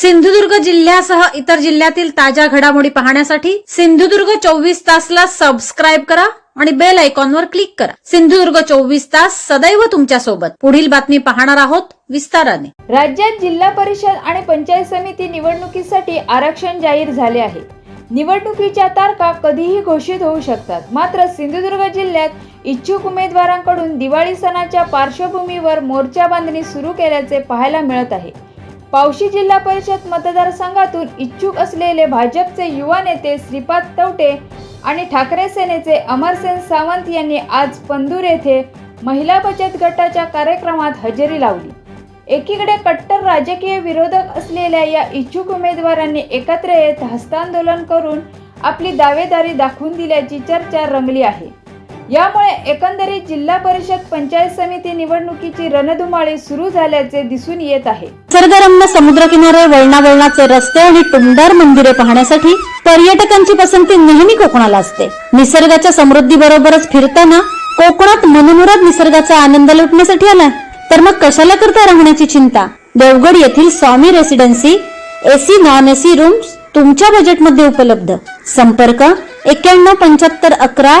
सिंधुदुर्ग जिल्ह्यासह इतर जिल्ह्यातील ताज्या घडामोडी पाहण्यासाठी सिंधुदुर्ग चोवीस तासला सबस्क्राईब करा आणि बेल आयकॉनवर क्लिक करा. सिंधुदुर्ग चोवीस तास सदैव तुमच्यासोबत. पुढील बातमी पाहणार आहोत विस्ताराने. राज्यात जिल्हा परिषद आणि पंचायत समिती निवडणुकीसाठी आरक्षण जाहीर झाले आहे. निवडणुकीच्या तारखा कधीही घोषित होऊ शकतात. मात्र सिंधुदुर्ग जिल्ह्यात इच्छुक उमेदवारांकडून दिवाळी सणाच्या पार्श्वभूमीवर मोर्चा बांधणी सुरू केल्याचे पाहायला मिळत आहे. पावशी जिल्हा परिषद मतदारसंघातून इच्छुक असलेले भाजपचे युवा नेते श्रीपाद तवटे आणि ठाकरे सेनेचे अमरसेन सावंत यांनी आज पंदूर येथे महिला बचत गटाच्या कार्यक्रमात हजेरी लावली. एकीकडे कट्टर राजकीय विरोधक असलेल्या या इच्छुक उमेदवारांनी एकत्र येत हस्तांदोलन करून आपली दावेदारी दाखवून दिल्याची चर्चा रंगली आहे. यामुळे एकंदरीत जिल्हा परिषद पंचायत समिती निवडणुकीची रणधुमाळी सुरू झाल्याचे दिसून येत आहे. निसर्गरम्य समुद्रकिनारे वळणावळणाचे रस्ते आणि टुमदार मंदिरे पाहण्यासाठी पर्यटकांची पसंती नेहमी कोकणाला असते. निसर्गाच्या समृद्धी बरोबरच फिरताना कोकणात मनमुराद निसर्गाचा आनंद लुटण्यासाठी आला तर मग कशाला करता राहण्याची चिंता? देवगड येथील Swami residency AC non AC rooms तुमच्या बजेटमध्ये उपलब्ध. संपर्क एक्क्याण्णव पंच्याहत्तर अकरा